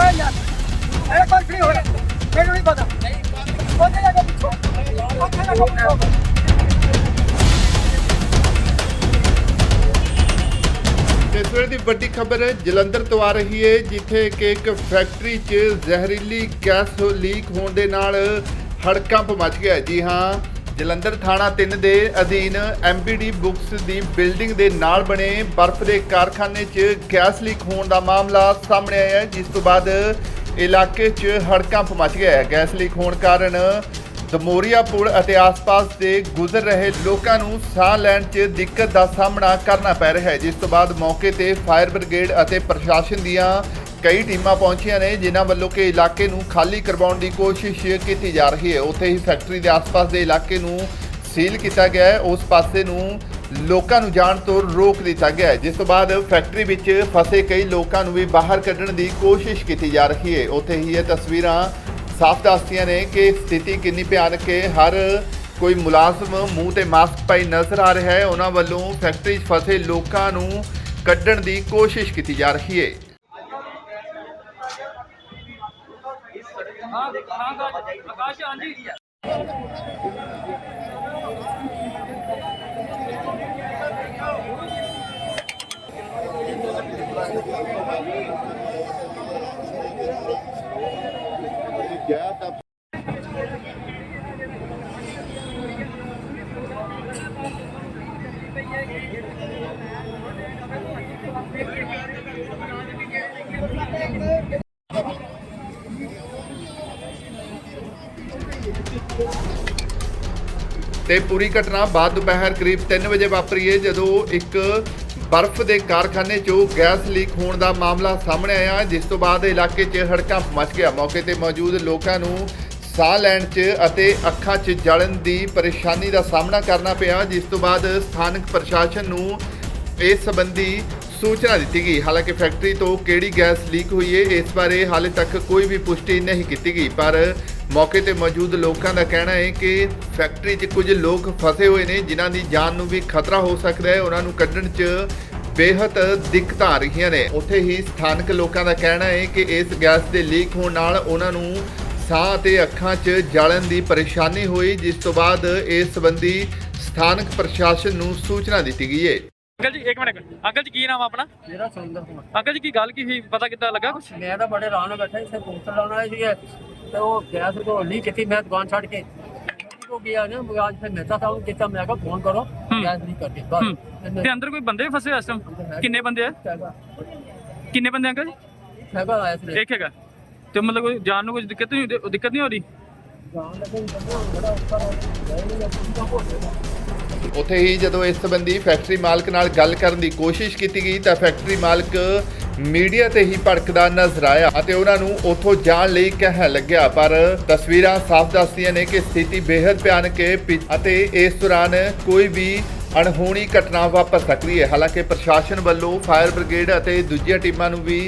ਹੋਇਆ ਯਾਰ। ਇਹ ਕੁਛ ਨਹੀਂ ਹੋਇਆ। ਮੈਨੂੰ ਨਹੀਂ ਪਤਾ। ਉੱਥੇ ਜਾ ਕੇ ਉੱਥੇ ਜਾ ਕੇ ਇਸ ਵੇਲੇ ਦੀ ਵੱਡੀ ਖਬਰ ਜਲੰਧਰ ਤੋਂ ਆ ਰਹੀ ਹੈ, ਜਿੱਥੇ ਕਿ ਇੱਕ ਫੈਕਟਰੀ 'ਚ ਜ਼ਹਿਰੀਲੀ ਗੈਸ ਲੀਕ ਹੋਣ ਦੇ ਨਾਲ ਹੜਕੰਪ ਮਚ ਗਿਆ ਜੀ ਹਾਂ ਜਲੰਧਰ ਥਾਣਾ 3 ਦੇ ਅਧੀਨ ਐਮਬੀਡੀ ਬੁੱਕਸ ਦੀ ਬਿਲਡਿੰਗ ਦੇ ਨਾਲ ਬਣੇ ਬਰਫ਼ ਦੇ ਕਾਰਖਾਨੇ 'ਚ ਗੈਸ ਲੀਕ ਹੋਣ ਦਾ ਮਾਮਲਾ ਸਾਹਮਣੇ ਆਇਆ ਜਿਸ ਤੋਂ ਬਾਅਦ ਇਲਾਕੇ 'ਚ ਹੜਕੰਪ ਮਚ ਗਿਆ ਹੈ। ਗੈਸ ਲੀਕ ਹੋਣ ਕਾਰਨ ਦਮੋਰੀਆ ਪੁਲ ਅਤੇ ਆਸ-ਪਾਸ ਦੇ ਗੁਜ਼ਰ ਰਹੇ ਲੋਕਾਂ ਨੂੰ ਸਾਹ ਲੈਣ 'ਚ ਦਿੱਕਤ ਦਾ ਸਾਹਮਣਾ ਕਰਨਾ ਪੈ ਰਿਹਾ ਹੈ। ਜਿਸ ਤੋਂ ਬਾਅਦ ਮੌਕੇ ਤੇ ਫਾਇਰ ਬ੍ਰਿਗੇਡ ਅਤੇ ਪ੍ਰਸ਼ਾਸਨ ਦੀਆਂ ਕਈ ਟੀਮਾਂ ਪਹੁੰਚੀਆਂ ਨੇ, ਜਿਨ੍ਹਾਂ ਵੱਲੋਂ ਕਿ ਇਲਾਕੇ ਨੂੰ ਖਾਲੀ ਕਰਵਾਉਣ ਦੀ ਕੋਸ਼ਿਸ਼ ਕੀਤੀ ਜਾ ਰਹੀ ਹੈ। ਉੱਥੇ ਹੀ ਫੈਕਟਰੀ ਦੇ ਆਸ-ਪਾਸ ਦੇ ਇਲਾਕੇ ਨੂੰ ਸੀਲ ਕੀਤਾ ਗਿਆ ਹੈ। ਉਸ ਪਾਸੇ ਨੂੰ ਲੋਕਾਂ ਨੂੰ ਜਾਣ ਤੋਂ ਰੋਕ ਦਿੱਤਾ ਗਿਆ ਹੈ। ਜਿਸ ਤੋਂ ਬਾਅਦ ਫੈਕਟਰੀ ਵਿੱਚ ਫਸੇ ਕਈ ਲੋਕਾਂ ਨੂੰ ਵੀ ਬਾਹਰ ਕੱਢਣ ਦੀ ਕੋਸ਼ਿਸ਼ ਕੀਤੀ ਜਾ ਰਹੀ ਹੈ। ਉੱਥੇ ਹੀ ਇਹ ਤਸਵੀਰਾਂ ਸਾਫ਼ ਦੱਸਦੀਆਂ ਨੇ ਕਿ ਸਥਿਤੀ ਕਿੰਨੀ ਭਿਆਨਕ ਹੈ। ਹਰ ਕੋਈ ਮੁਲਾਜ਼ਮ ਮੂੰਹ ਤੇ ਮਾਸਕ ਪਾਈ ਨਜ਼ਰ ਆ ਰਿਹਾ ਹੈ। ਉਹਨਾਂ ਵੱਲੋਂ ਫੈਕਟਰੀ 'ਚ ਫਸੇ ਲੋਕਾਂ ਨੂੰ ਕੱਢਣ ਦੀ ਕੋਸ਼ਿਸ਼ ਕੀਤੀ ਜਾ ਰਹੀ ਹੈ। ਹਾਂ ਹਾਂ ਆਕਾਸ਼ ਹਾਂਜੀ ਤੇ ਪੂਰੀ ਘਟਨਾ ਬਾਅਦ ਦੁਪਹਿਰ ਕਰੀਬ 3 ਵਜੇ ਵਾਪਰੀ ਹੈ ਜਦੋਂ ਇੱਕ ਬਰਫ਼ ਦੇ ਕਾਰਖਾਨੇ 'ਚੋਂ ਗੈਸ ਲੀਕ ਹੋਣ ਦਾ ਮਾਮਲਾ ਸਾਹਮਣੇ ਆਇਆ। ਜਿਸ ਤੋਂ ਬਾਅਦ ਇਲਾਕੇ 'ਚ ਹੜਕੰਪ ਮਚ ਗਿਆ। ਮੌਕੇ ਤੇ ਮੌਜੂਦ ਲੋਕਾਂ ਨੂੰ ਸਾਹ ਲੈਣ 'ਚ ਅਤੇ ਅੱਖਾਂ 'ਚ ਜਲਣ ਦੀ ਪਰੇਸ਼ਾਨੀ ਦਾ ਸਾਹਮਣਾ ਕਰਨਾ ਪਿਆ। ਜਿਸ ਤੋਂ ਬਾਅਦ ਸਥਾਨਕ ਪ੍ਰਸ਼ਾਸਨ ਨੂੰ ਇਸ ਸੰਬੰਧੀ ਸੂਚਨਾ ਦਿੱਤੀ ਗਈ। ਹਾਲਾਂਕਿ ਫੈਕਟਰੀ ਤੋਂ ਕਿਹੜੀ ਗੈਸ ਲੀਕ ਹੋਈ ਹੈ ਇਸ ਬਾਰੇ ਹਾਲੇ ਤੱਕ ਕੋਈ ਵੀ ਪੁਸ਼ਟੀ ਨਹੀਂ ਕੀਤੀ ਗਈ। ਪਰ ਮੌਕੇ ਤੇ ਮੌਜੂਦ ਲੋਕਾਂ ਦਾ ਕਹਿਣਾ ਹੈ ਕਿ ਫੈਕਟਰੀ 'ਚ ਕੁਝ ਲੋਕ ਫਸੇ ਹੋਏ ਨੇ ਜਿਨ੍ਹਾਂ ਦੀ ਜਾਨ ਨੂੰ ਵੀ ਖਤਰਾ ਹੋ ਸਕਦਾ ਹੈ। ਉਹਨਾਂ ਨੂੰ ਕੱਢਣ 'ਚ ਬੇਹੱਦ ਦਿੱਕਤਾਂ ਆ ਰਹੀਆਂ ਨੇ। ਉੱਥੇ ਹੀ ਸਥਾਨਕ ਲੋਕਾਂ ਦਾ ਕਹਿਣਾ ਹੈ ਕਿ ਇਸ ਗੈਸ ਦੇ ਲੀਕ ਹੋਣ ਨਾਲ ਉਹਨਾਂ ਨੂੰ ਸਾਹ ਅਤੇ ਅੱਖਾਂ 'ਚ ਜਲਨ ਦੀ ਪਰੇਸ਼ਾਨੀ ਹੋਈ ਜਿਸ ਤੋਂ ਬਾਅਦ ਇਸ ਸੰਬੰਧੀ ਸਥਾਨਕ ਪ੍ਰਸ਼ਾਸਨ ਨੂੰ ਸੂਚਨਾ ਦਿੱਤੀ ਗਈ ਹੈ। ਅੰਕਲ ਜੀ ਇੱਕ ਮਿੰਟ ਅੰਕਲ ਜੀ ਕੀ ਨਾਮ ਆ ਆਪਣਾ? ਮੇਰਾ ਸੁਰਿੰਦਰ ਕੁਮਾਰ। ਅੰਕਲ ਜੀ ਕੀ ਗੱਲ ਕੀ ਹੋਈ? ਪਤਾ ਕਿੱਦਾਂ ਲੱਗਾ? ਕੁਛ ਮੈਂ ਤਾਂ ਬੜੇ ਆਰਾਮ ਨਾਲ ਬੈਠਾ ਇੱਥੇ ਪੋਸਟਰ ਲਾਉਣ ਆਇਆ ਸੀਗਾ। ਤੇ ਉਹ ਗੈਸ ਕੋ ਲੀਕ ਕੀਤੀ ਮੈਂ ਦੁਕਾਨ ਛੱਡ ਕੇ। ਕੋ ਗਿਆ ਨਾ ਦੁਕਾਨ ਤੇ ਮਹਿਤਾ ਸਾਹਿਬ ਕੀਤਾ ਮੈਂ ਕਿਹਾ ਫੋਨ ਕਰੋ ਹੂੰ। ਗੈਸ ਲੀਕ ਕਰਦੀ ਹੂੰ। ਬਸ ਤੇ ਅੰਦਰ ਕੋਈ ਬੰਦੇ ਫਸੇ ਇਸ ਟਾਈਮ ਕਿੰਨੇ ਬੰਦੇ ਆ? ਕਿੰਨੇ ਬੰਦੇ ਅੰਕਲ? ਜੀ ਹੈਗਾ ਆਇਆ ਸੀ। ਇੱਕ ਹੈਗਾ। ਤੇ ਮਤਲਬ ਕੋਈ ਜਾਨ ਨੂੰ ਕੋਈ ਦਿੱਕਤ ਨਹੀਂ ਹੁੰਦੀ ਦਿੱਕਤ ਨਹੀਂ ਹੋ ਰਹੀ? ਜਾਣ ਲੱਗੇ ਬੰਦੇ ਬੜਾ ਔਖਾ ਗਏ ਨਹੀਂ ਆਪਾਂ ਹੋ ਗਿਆ ਉੱਥੇ ਹੀ ਜਦੋਂ ਇਸ ਸੰਬੰਧੀ ਫੈਕਟਰੀ ਮਾਲਕ ਨਾਲ ਗੱਲ ਕਰਨ ਦੀ ਕੋਸ਼ਿਸ਼ ਕੀਤੀ ਗਈ ਤਾਂ ਫੈਕਟਰੀ ਮਾਲਕ ਮੀਡੀਆ ਤੇ ਹੀ ਭੜਕਦਾ ਨਜ਼ਰ ਆਇਆ ਅਤੇ ਉਹਨਾਂ ਨੂੰ ਉੱਥੋਂ ਜਾਣ ਲਈ ਕਹਿਣ ਲੱਗਿਆ। ਪਰ ਤਸਵੀਰਾਂ ਸਾਫ਼ ਦੱਸਦੀਆਂ ਨੇ ਕਿ ਸਥਿਤੀ ਬੇहद ਭਿਆਨਕ ਹੈ ਅਤੇ ਇਸ ਦੌਰਾਨ ਕੋਈ ਵੀ ਅਣਹੋਣੀ ਘਟਨਾ ਵਾਪਰ ਸਕਦੀ ਹੈ। ਹਾਲਾਂਕਿ ਪ੍ਰਸ਼ਾਸਨ ਵੱਲੋਂ ਫਾਇਰ ਬ੍ਰਿਗੇਡ ਅਤੇ ਦੂਜੀਆਂ ਟੀਮਾਂ ਨੂੰ ਵੀ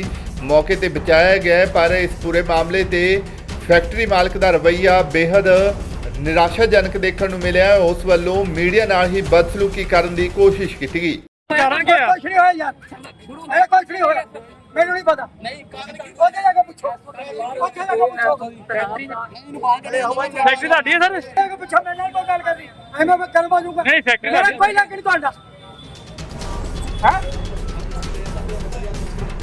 ਮੌਕੇ ਤੇ ਬਚਾਇਆ ਗਿਆ ਪਰ ਇਸ ਪੂਰੇ ਮਾਮਲੇ ਤੇ ਫੈਕਟਰੀ ਮਾਲਕ ਦਾ ਰਵਈਆ ਬੇਹਦ ਨਿਰਾਸ਼ਾਜਨਕ ਦੇਖਣ ਨੂੰ ਮਿਲਿਆ ਉਸ ਵੱਲੋਂ ਮੀਡੀਆ ਨਾਲ ਹੀ ਬਦਸਲੂਕੀ ਕਰਨ ਦੀ ਕੋਸ਼ਿਸ਼ ਕੀਤੀ ਗਈ। ਕਾਰਨ ਕੀ ਆ ਕੁਛ ਨਹੀਂ ਹੋਇਆ ਯਾਰ। ਇਹ ਕੁਛ ਨਹੀਂ ਹੋਇਆ। ਮੈਨੂੰ ਨਹੀਂ ਪਤਾ। ਨਹੀਂ ਉੱਥੇ ਜਾ ਕੇ ਪੁੱਛੋ। ਉੱਥੇ ਜਾ ਕੇ ਪੁੱਛੋ। ਫੈਕਟਰੀ ਫੈਕਟਰੀ ਤੁਹਾਡੀ ਹੈ ਸਰ? ਜਾ ਕੇ ਪੁੱਛੋ ਮੈਂ ਨਾਲ ਕੋਈ ਗੱਲ ਕਰਨੀ। ਐਵੇਂ ਮੈਂ ਕਰਵਾ ਜੂਗਾ ਨਹੀਂ, ਫੈਕਟਰੀ ਮੇਰਾ ਤੁਹਾਡੀ। ਕੋਈ ਲੱਗ ਨਹੀਂ ਤੁਹਾਡਾ। ਹਾਂ?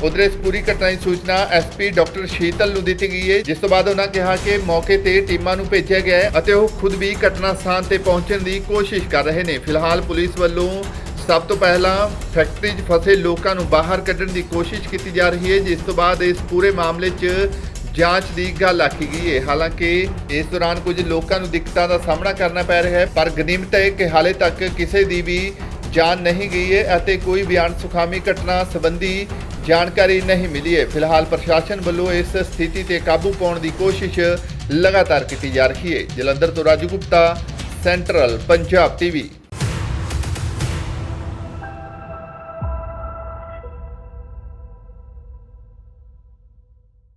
ਉਧਰ ਇਸ ਪੂਰੀ ਘਟਨਾ ਦੀ ਸੂਚਨਾ ਐਸਪੀ ਡਾਕਟਰ ਸ਼ੀਤਲ ਨੂੰ ਦਿੱਤੀ ਗਈ ਹੈ। ਜਿਸ ਤੋਂ ਬਾਅਦ ਉਹਨਾਂ ਕਿਹਾ ਕਿ ਮੌਕੇ ਤੇ ਟੀਮਾਂ ਨੂੰ ਭੇਜਿਆ ਗਿਆ ਹੈ ਅਤੇ ਉਹ ਖੁਦ ਵੀ ਘਟਨਾ ਸਥਾਨ ਤੇ ਪਹੁੰਚਣ ਦੀ ਕੋਸ਼ਿਸ਼ ਕਰ ਰਹੇ ਨੇ। ਫਿਲਹਾਲ ਪੁਲਿਸ ਵੱਲੋਂ ਸਭ ਤੋਂ ਪਹਿਲਾਂ ਫੈਕਟਰੀ 'ਚ ਫਸੇ ਲੋਕਾਂ ਨੂੰ ਬਾਹਰ ਕੱਢਣ ਦੀ ਕੋਸ਼ਿਸ਼ ਕੀਤੀ ਜਾ ਰਹੀ ਹੈ, ਜਿਸ ਤੋਂ ਬਾਅਦ ਇਸ ਪੂਰੇ ਮਾਮਲੇ 'ਚ ਜਾਂਚ ਦੀ ਗੱਲ ਆਖੀ ਗਈ ਹੈ। ਹਾਲਾਂਕਿ ਇਸ ਦੌਰਾਨ ਕੁਝ ਲੋਕਾਂ ਨੂੰ ਦਿੱਕਤਾਂ ਦਾ ਸਾਹਮਣਾ ਕਰਨਾ ਪੈ ਰਿਹਾ ਹੈ, ਪਰ ਗਨੀਮਤ ਹੈ ਕਿ ਹਾਲੇ ਤੱਕ ਕਿਸੇ ਦੀ ਵੀ ਜਾਨ ਨਹੀਂ ਗਈ ਹੈ ਅਤੇ ਕੋਈ ਵੀ ਅਣਸੁਖਾਵੀ ਘਟਨਾ ਸੰਬੰਧੀ ਜਾਣਕਾਰੀ ਨਹੀਂ ਮਿਲੀ ਹੈ। ਫਿਲਹਾਲ ਪ੍ਰਸ਼ਾਸਨ ਵੱਲੋਂ ਇਸ ਸਥਿਤੀ ਤੇ ਕਾਬੂ ਪਾਉਣ ਦੀ ਕੋਸ਼ਿਸ਼ ਲਗਾਤਾਰ ਕੀਤੀ ਜਾ ਰਹੀ ਹੈ। ਜਲੰਧਰ ਤੋਂ ਰਾਜੂ ਗੁਪਤਾ, ਸੈਂਟਰਲ ਪੰਜਾਬ ਟੀਵੀ।